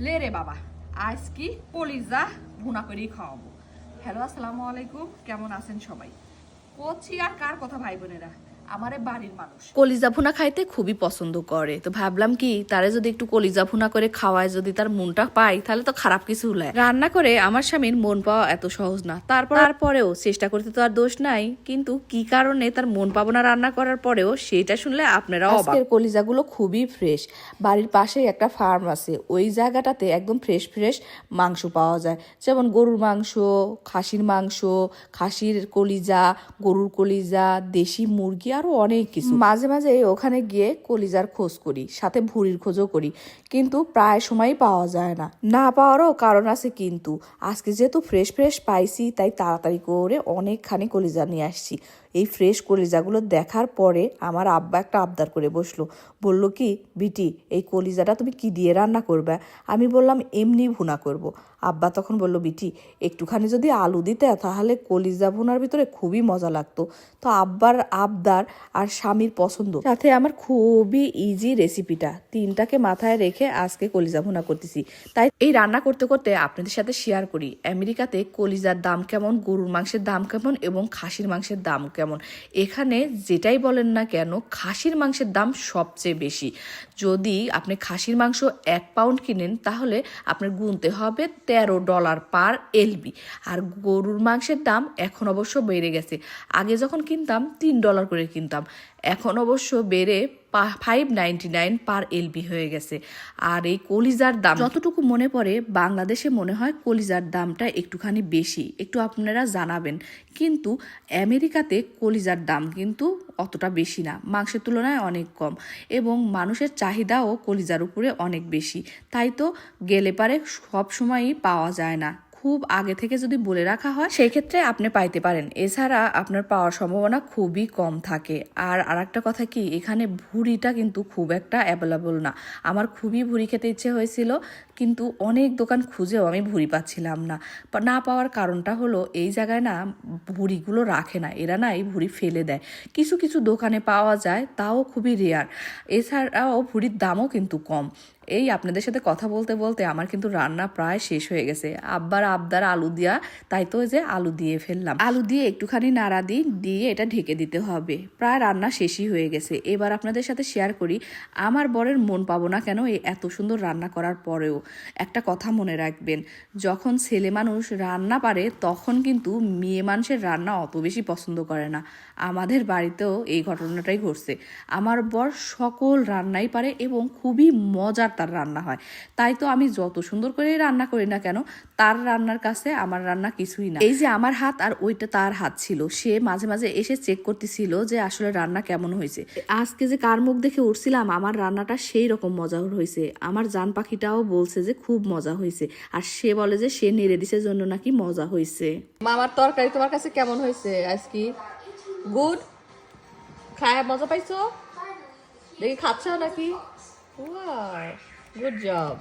লে রে বাবা আজ কি কলিজা ভুনা করেই খাওয়াবো। হ্যালো আসসালামু আলাইকুম, কেমন আছেন সবাই? করছি আর কার কথা ভাই বোনেরা? আমারে বাড়ির মানুষ। কলিজা ভুনা খাইতে খুবই পছন্দ করে। তো ভাবলাম কি তারে যদি একটু কলিজা ভুনা করে খাওয়ায় যদি তার মনটা পাই তাহলে তো খারাপ কিছু হলে। রান্না করে আমার স্বামীর মন পাওয়া এত সহজ না। তারপর তারপরেও চেষ্টা করতে তো আর দোষ নাই কিন্তু কি কারণে তার মন পাবো না রান্না করার পরেও সেটা শুনলে আপনারা আজকের কলিজাগুলো খুবই ফ্রেশ। বাড়ির পাশেই একটা ফার্ম আছে ওই জায়গাটাতে একদম ফ্রেশ ফ্রেশ মাংস পাওয়া যায়। যেমন গরুর মাংস খাসির মাংস খাসির কলিজা গরুর কলিজা দেশি মুরগি আরও অনেক কিছু। মাঝে মাঝে ওখানে গিয়ে কলিজার খোঁজ করি, সাথে ভুড়ির খোঁজও করি। কিন্তু প্রায় সময় পাওয়া যায় না। না পাওয়ারও কারণ আছে কিন্তু। আজকে যেহেতু ফ্রেশ ফ্রেশ পাইছি, তাই তাড়াতাড়ি করে অনেকখানি কলিজা নিয়ে আসছি। এই ফ্রেশ কলিজাগুলো দেখার পরে আমার আব্বা একটা আবদার করে বসল। বলল কি, বিটি, এই কলিজাটা তুমি কি দিয়ে রান্না করবে? আমি বললাম, এমনি ভুনা করব। আব্বা তখন বলল, বিটি, একটুখানি যদি আলু দিতে তাহলে কলিজা ভুনার ভিতরে খুবই মজা লাগতো। তো আব্বার আবদার আর স্বামীর পছন্দ। সাথে আমার খুবই ইজি রেসিপিটা তিনটাকে মাথায় রেখে আজকে কলিজা ভুনা করতেছি। তাই এই রান্না করতে করতে আপনাদের সাথে শেয়ার করি। আমেরিকাতে কলিজার দাম কেমন, গরুর মাংসের দাম কেমন এবং খাসির মাংসের দাম কেমন এখানে যেটাই বলেন না কেন, খাসির মাংসের দাম সবচেয়ে বেশি। যদি আপনি খাসির মাংস এক পাউন্ড কিনেন, তাহলে আপনার গুনতে হবে তেরো ডলার পার এলবি। আর গরুর মাংসের দাম এখন অবশ্য বেড়ে গেছে। আগে যখন কিনতাম, তিন ডলার করে কিনতাম। এখন অবশ্য বেড়ে five ninety nine per LB হয়ে গেছে। আর এই কলিজার দাম যতটুকু মনে পড়ে, বাংলাদেশে মনে হয় কলিজার দামটা একটুখানি বেশি। একটু আপনারা জানাবেন। কিন্তু আমেরিকাতে কলিজার দাম কিন্তু অতটা বেশি না। মাংসের তুলনায় অনেক কম। এবং মানুষের চাহিদাও কলিজার উপরে অনেক বেশি। তাই তো গেলে পারে সব সময়ই পাওয়া যায় না। খুব আগে থেকে যদি বলে রাখা হয়, সেই ক্ষেত্রে আপনি পাইতে পারেন। এছাড়া আপনার পাওয়ার সম্ভাবনা খুবই কম থাকে। আর আরেকটা কথা কি, এখানে ভুড়িটা কিন্তু খুব একটা অ্যাভেলেবল না। আমার খুবই ভুড়ি খেতে ইচ্ছে হয়েছিল, কিন্তু অনেক দোকান খুঁজেও আমি ভুড়ি পাচ্ছিলাম না। না পাওয়ার কারণটা হলো, এই জায়গায় না ভুড়িগুলো রাখে না। এরা না এই ভুড়ি ফেলে দেয়। কিছু কিছু দোকানে পাওয়া যায়, তাও খুবই রেয়ার এছাড়াও ভুড়ির দামও কিন্তু কম। এই আপনাদের সাথে কথা বলতে বলতে আমার কিন্তু রান্না প্রায় শেষ হয়ে গেছে। আব্বার আবদার আলু দিয়া, তাই তো যে আলু দিয়ে ফেললাম। আলু দিয়ে একটুখানি নাড়া দিই দিয়ে এটা ঢেকে দিতে হবে। প্রায় রান্না শেষই হয়ে গেছে। এবার আপনাদের সাথে শেয়ার করি, আমার বরের মন পাবো না কেন এই এত সুন্দর রান্না করার পরেও। একটা কথা মনে রাখবেন, যখন ছেলে মানুষ রান্না পারে, তখন কিন্তু মেয়ে মানুষের রান্না অত বেশি পছন্দ করে না। আমাদের বাড়িতেও এই ঘটনাটাই ঘটছে। আমার বর সকল রান্নাই পারে এবং খুবই মজার তার রান্না হয়। তাই তো আমি যত সুন্দর করে রান্না করি না কেন, তার রান্নার কাছে আমার রান্না কিছুই না। এই যে আমার হাত আর ওইটা তার হাত ছিল, সে মাঝে মাঝে এসে চেক করতেছিল যে আসলে রান্না কেমন হয়েছে। আজকে যে কার মুখ দেখে উঠছিলাম, আমার রান্নাটা সেই রকম মজা হয়েছে। আমার জান পাখিটাও বলছে যে খুব মজা হয়েছে, আর সে বলে যে সে নেড়ে দিছে জন্য নাকি মজা হয়েছে। মামার তরকারি তোমার কাছে কেমন হয়েছে আজ কি গুড খায় মজা পাইছো? দেখি খাচ্ছ নাকি? Good job